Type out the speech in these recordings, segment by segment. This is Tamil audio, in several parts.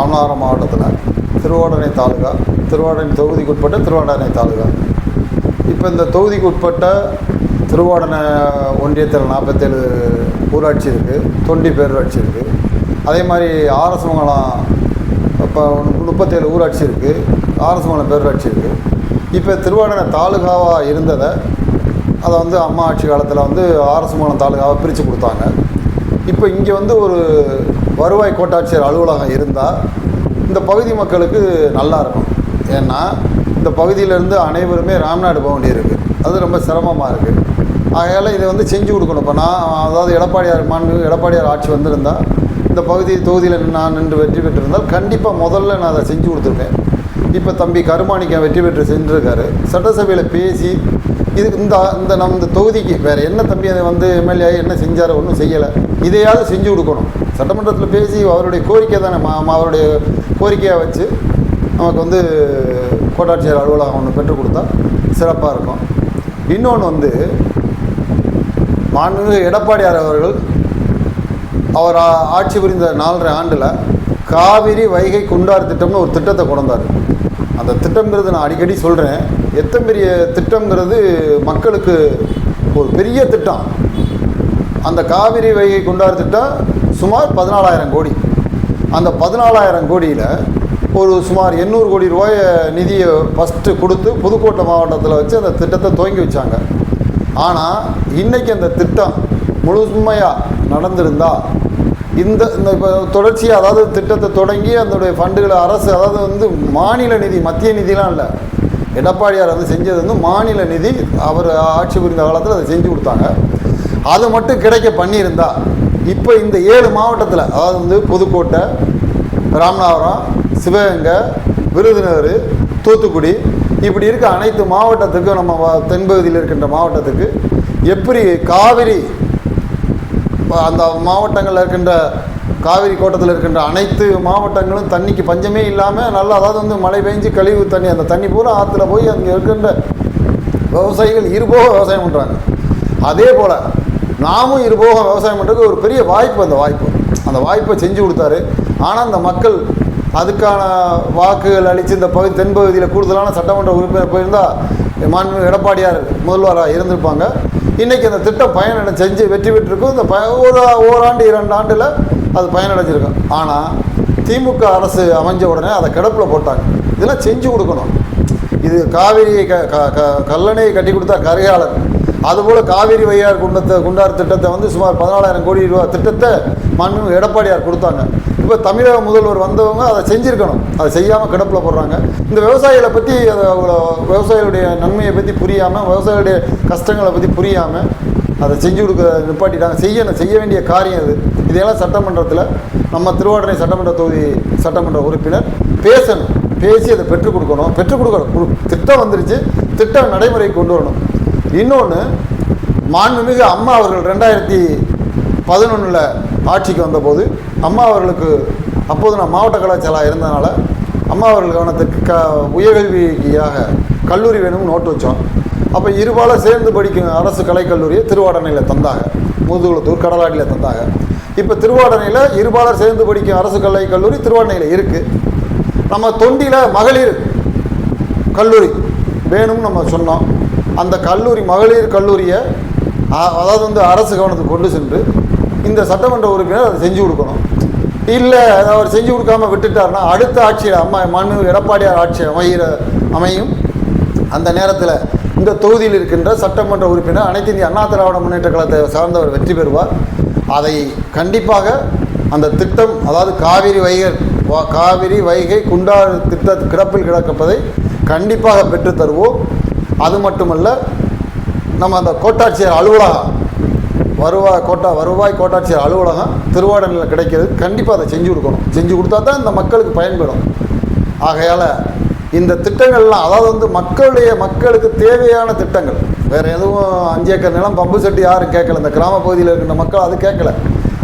மாமனாரம் மாவட்டத்தில் திருவாடனை தாலுகா திருவாடனை தொகுதிக்கு உட்பட்ட திருவாடனை தாலுகா. இப்போ இந்த தொகுதிக்கு உட்பட்ட திருவாடனை ஒன்றியத்தில் நாற்பத்தேழு ஊராட்சி இருக்குது தொண்டி பேரூராட்சி இருக்குது அதே மாதிரி ஆரசமங்கலம் இப்போ முப்பத்தேழு ஊராட்சி இருக்குது ஆரசமங்கலம் பேரூராட்சி இருக்குது இப்போ திருவாடனை தாலுகாவாக இருந்ததை அதை வந்து அம்மா ஆட்சி காலத்தில் வந்து ஆரசமங்கலம் தாலுகாவை பிரித்து கொடுத்தாங்க. இப்போ இங்கே வந்து ஒரு வருவாய் கோட்டாட்சியர் அலுவலகம் இருந்தால் இந்த பகுதி மக்களுக்கு நல்லா இருக்கும். ஏன்னா இந்த பகுதியிலேருந்து அனைவருமே ராம்நாடு போக வேண்டியிருக்கு. அது ரொம்ப சிரமமாக இருக்குது ஆகையால் இதை வந்து செஞ்சு கொடுக்கணும். இப்போ நான் அதாவது எடப்பாடியார் மாண்பு எடப்பாடியார் ஆட்சி வந்திருந்தால் இந்த பகுதி தொகுதியில் நான் நின்று வெற்றி பெற்றிருந்தால் கண்டிப்பாக முதல்ல நான் அதை செஞ்சு கொடுத்துருப்பேன். இப்போ தம்பி கருமாணிக்கம் வெற்றி பெற்று சென்றிருக்காரு. சட்டசபையில் பேசி இது இந்த இந்த நம்ம இந்த தொகுதிக்கு வேறு என்ன தம்பி அதை வந்து எம்எல்ஏ என்ன செஞ்சார் ஒன்றும் செய்யலை. இதையாவது செஞ்சு கொடுக்கணும். சட்டமன்றத்தில் பேசி அவருடைய கோரிக்கை தானே மா அவருடைய கோரிக்கையாக வச்சு நமக்கு வந்து கோட்டாட்சியர் அலுவலகம் ஒன்று பெற்றுக் கொடுத்தா சிறப்பாக இருக்கும். இன்னொன்று வந்து மாண்பு எடப்பாடியார் அவர்கள் அவர் ஆட்சி புரிந்த நாலரை ஆண்டில் காவிரி வைகை குண்டார் திட்டம்னு ஒரு திட்டத்தை கொண்டார் அந்த திட்டம்ங்கிறது நான் அடிக்கடி சொல்கிறேன் எத்தனை பெரிய திட்டங்கிறது மக்களுக்கு ஒரு பெரிய திட்டம். அந்த காவிரி வைகை குண்டார் திட்டம் சுமார் பதினாலாயிரம் கோடி. அந்த பதினாலாயிரம் கோடியில் ஒரு சுமார் எண்ணூறு கோடி ரூபாய் நிதியை ஃபஸ்ட்டு கொடுத்து புதுக்கோட்டை மாவட்டத்தில் வச்சு அந்த திட்டத்தை துவங்கி வச்சாங்க. ஆனால் இன்றைக்கி அந்த திட்டம் முழுமையாக நடந்திருந்தா இந்த இந்த இப்போ தொடர்ச்சியாக அதாவது திட்டத்தை தொடங்கி அதனுடைய ஃபண்டுகளை அரசு அதாவது வந்து மாநில நிதி மத்திய நிதிலாம் இல்லை. எடப்பாடியார் வந்து செஞ்சது வந்து மாநில நிதி அவர் ஆட்சி புரிந்த காலத்தில் அதை செஞ்சு கொடுத்தாங்க. அது மட்டும் கிடைக்க பண்ணியிருந்தா இப்போ இந்த ஏழு மாவட்டத்தில் அதாவது வந்து புதுக்கோட்டை ராமநாதபுரம் சிவகங்கை விருதுநகர் தூத்துக்குடி இப்படி இருக்க அனைத்து மாவட்டத்துக்கும் நம்ம தென்பகுதியில் இருக்கின்ற மாவட்டத்துக்கு எப்படி காவிரி அந்த மாவட்டங்களில் இருக்கின்ற காவிரி கோட்டத்தில் இருக்கின்ற அனைத்து மாவட்டங்களும் தண்ணிக்கு பஞ்சமே இல்லாமல் நல்லா அதாவது வந்து மழை பெஞ்சு கழிவு தண்ணி அந்த தண்ணி பூரா ஆற்றுல போய் அங்கே இருக்கின்ற விவசாயிகள் இருபோக விவசாயம் பண்ணுறாங்க அதே போல் நாமும் இருபோக விவசாயம் பண்ணுறதுக்கு ஒரு பெரிய வாய்ப்பு அந்த வாய்ப்பு. அந்த வாய்ப்பை செஞ்சு கொடுத்தாரு. ஆனால் அந்த மக்கள் அதுக்கான வாக்குகள் அளித்து இந்த பகுதி தென்பகுதியில் கூடுதலான சட்டமன்ற உறுப்பினர் போயிருந்தால் மாண்பு எடப்பாடியார் முதல்வராக இருந்திருப்பாங்க. இன்றைக்கி அந்த திட்டம் பயனடை செஞ்சு வெற்றி பெற்றிருக்கும். இந்த ப ஒரு ஓராண்டு இரண்டு ஆண்டில் அது பயனடைஞ்சிருக்கும். ஆனால் திமுக அரசு அமைஞ்ச உடனே அதை கிடப்பில் போட்டாங்க. இதெல்லாம் செஞ்சு கொடுக்கணும். இது காவிரியை க க- க- கல்லணையை கட்டி கொடுத்தா கரையாளர் அதுபோல் காவிரி வையார் குண்டத்தை குண்டார் திட்டத்தை வந்து சுமார் பதினாலாயிரம் கோடி ரூபா திட்டத்தை மண்ணு எடப்பாடியார் கொடுத்தாங்க. இப்போ தமிழக முதல்வர் வந்தவங்க அதை செஞ்சுருக்கணும். அதை செய்யாமல் கிடப்பில் போடுறாங்க. இந்த விவசாயிகளை பற்றி அதை அவ்வளோ விவசாயிகளுடைய நன்மையை பற்றி புரியாமல் விவசாயிகளுடைய கஷ்டங்களை பற்றி புரியாமல் அதை செஞ்சு கொடுக்க நிப்பாட்டிட்டாங்க. செய்யணும் செய்ய வேண்டிய காரியம் அது இதையெல்லாம் சட்டமன்றத்தில் நம்ம திருவாடனை சட்டமன்ற தொகுதி சட்டமன்ற உறுப்பினர் பேசணும். பேசி அதை பெற்றுக் கொடுக்கணும். பெற்றுக் கொடுக்கணும் திட்டம் வந்துருச்சு. திட்டம் நடைமுறைக்கு கொண்டு வரணும். இன்னொன்று மாண்புமிகு அம்மா அவர்கள் ரெண்டாயிரத்தி பதினொன்றில் ஆட்சிக்கு வந்தபோது அம்மா அவர்களுக்கு அப்போது நான் மாவட்ட கலாச்சாரம் இருந்தனால அம்மா அவர்கள் கவனத்துக்கு க உயர்கல்வியாக கல்லூரி வேணும்னு நோட்டு வச்சோம். அப்போ இருபால சேர்ந்து படிக்கும் அரசு கலைக்கல்லூரியை திருவாடனையில் தந்தாங்க. முதுகுளத்தூர் கடலாடியில் தந்தாங்க. இப்போ திருவாடனையில் இருபாலர் சேர்ந்து படிக்கும் அரசு கலை கல்லூரி திருவாடனையில் இருக்குது நம்ம தொண்டியில் மகளிர் கல்லூரி வேணும்னு நம்ம சொன்னோம். அந்த கல்லூரி மகளிர் கல்லூரியை அதாவது வந்து அரசு கவனத்துக்கு கொண்டு சென்று இந்த சட்டமன்ற உறுப்பினர் அதை செஞ்சு கொடுக்கணும். இல்லை அவர் செஞ்சு கொடுக்காம விட்டுட்டாருன்னா அடுத்த ஆட்சியில் அம்மா மனு எடப்பாடியார் ஆட்சி அமைகிற அமையும். அந்த நேரத்தில் இந்த தொகுதியில் இருக்கின்ற சட்டமன்ற உறுப்பினர் அனைத்து இந்திய அண்ணா திராவிட முன்னேற்ற கழகத்தை சார்ந்தவர் வெற்றி பெறுவார். அதை கண்டிப்பாக அந்த திட்டம் அதாவது காவிரி வைகை வா- காவிரி வைகை குண்டாறு திட்ட கிடப்பில் கிடக்கப்பதை கண்டிப்பாக பெற்றுத்தருவோம் அது மட்டுமல்ல நம்ம அந்த கோட்டாட்சியர் அலுவலகம் வருவாய் கோட்டா வருவாய் கோட்டாட்சியர் அலுவலகம் திருவாடனில் கிடைக்கிறது. கண்டிப்பாக அதை செஞ்சு கொடுக்கணும். செஞ்சு கொடுத்தா தான் இந்த மக்களுக்கு பயன்படும். ஆகையால் இந்த திட்டங்கள்லாம் அதாவது வந்து மக்களுடைய மக்களுக்கு தேவையான திட்டங்கள் வேறு எதுவும் அஞ்சு ஏக்கர் நிலம் பம்பு செட்டு யாரும் கேட்கல. இந்த கிராம பகுதியில் இருக்கின்ற மக்கள் அது கேட்கல.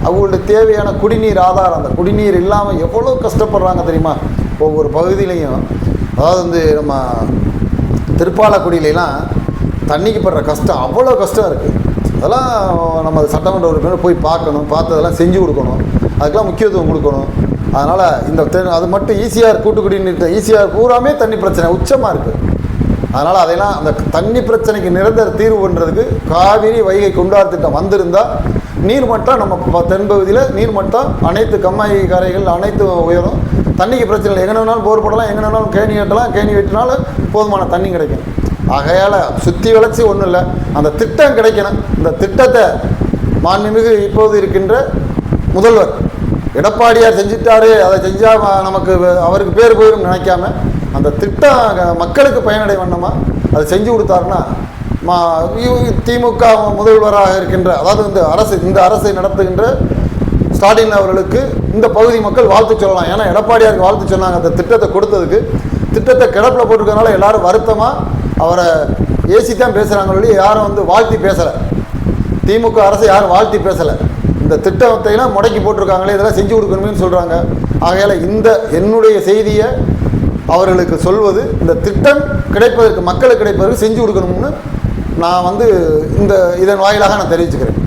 அவங்களுடைய தேவையான குடிநீர் ஆதாரம் அந்த குடிநீர் இல்லாமல் எவ்வளோ கஷ்டப்படுறாங்க தெரியுமா? ஒவ்வொரு பகுதியிலையும். அதாவது வந்து நம்ம திருப்பாலக்குடியிலலாம் தண்ணிக்கு படுற கஷ்டம் அவ்வளோ கஷ்டம் இருக்குது அதெல்லாம் நம்ம சட்டமன்ற உறுப்பினர் போய் பார்க்கணும் பார்த்து அதெல்லாம் செஞ்சு கொடுக்கணும். அதுக்கெல்லாம் முக்கியத்துவம் கொடுக்கணும். அதனால் இந்த அது மட்டும் ஈஸியாக கூட்டுக்குடின்னு குடிநீர் ஈஸியாக பூராமே தண்ணி பிரச்சனை உச்சமாக இருக்குது அதனால் அதையெல்லாம் அந்த தண்ணி பிரச்சனைக்கு நிரந்தர தீர்வு பண்ணுறதுக்கு காவிரி வைகை குண்டார் திட்டம் வந்திருந்தால் நீர்மட்டம் நம்ம தென்பகுதியில் நீர்மட்டம் அனைத்து கம்மாய் கரைகள் அனைத்து உயரும் தண்ணிக்கு பிரச்சனை இல்லை. எங்கே வேணாலும் போர் போடலாம் எங்கே வேணாலும் கேணி வெட்டலாம் கேணி வெட்டினாலும் போதுமான தண்ணி கிடைக்கும். ஆகையால் சுற்றி வளர்ச்சி ஒன்றும் இல்லை. அந்த திட்டம் கிடைக்கணும். இந்த திட்டத்தை மாண்புமிகு இப்போது இருக்கின்ற முதல்வர் எடப்பாடியார் செஞ்சிட்டாரு. அதை செஞ்சால் நமக்கு அவருக்கு பேர் போயிடும் நினைக்காம அந்த திட்டம் மக்களுக்கு பயனடை வண்ணமா அதை செஞ்சு கொடுத்தாருன்னா மா திமுக முதல்வராக இருக்கின்ற அதாவது இந்த அரசு இந்த அரசை நடத்துகின்ற ஸ்டாலின் அவர்களுக்கு இந்த பகுதி மக்கள் வாழ்த்து சொல்லலாம். ஏன்னா எடப்பாடியாருக்கு வாழ்த்து சொன்னாங்க. அந்த திட்டத்தை கொடுத்ததுக்கு திட்டத்தை கிடப்பில் போட்டிருக்கனால எல்லாரும் வருத்தமாக அவரை ஏசி தான் பேசுகிறாங்க யாரும் வந்து வாழ்த்தி பேசலை. திமுக அரசு யாரும் வாழ்த்தி பேசலை. இந்த திட்டத்தைலாம் முடக்கி போட்டிருக்காங்களே இதெல்லாம் செஞ்சு கொடுக்கணுமேனு சொல்கிறாங்க ஆகையால் இந்த என்னுடைய செய்தியை அவர்களுக்கு சொல்வது இந்த திட்டம் கிடைப்பதற்கு மக்களுக்கு கிடைப்பதற்கு செஞ்சு கொடுக்கணும்னு நான் வந்து இந்த இதன் வாயிலாக நான் தெரிவிச்சுக்கிறேன்.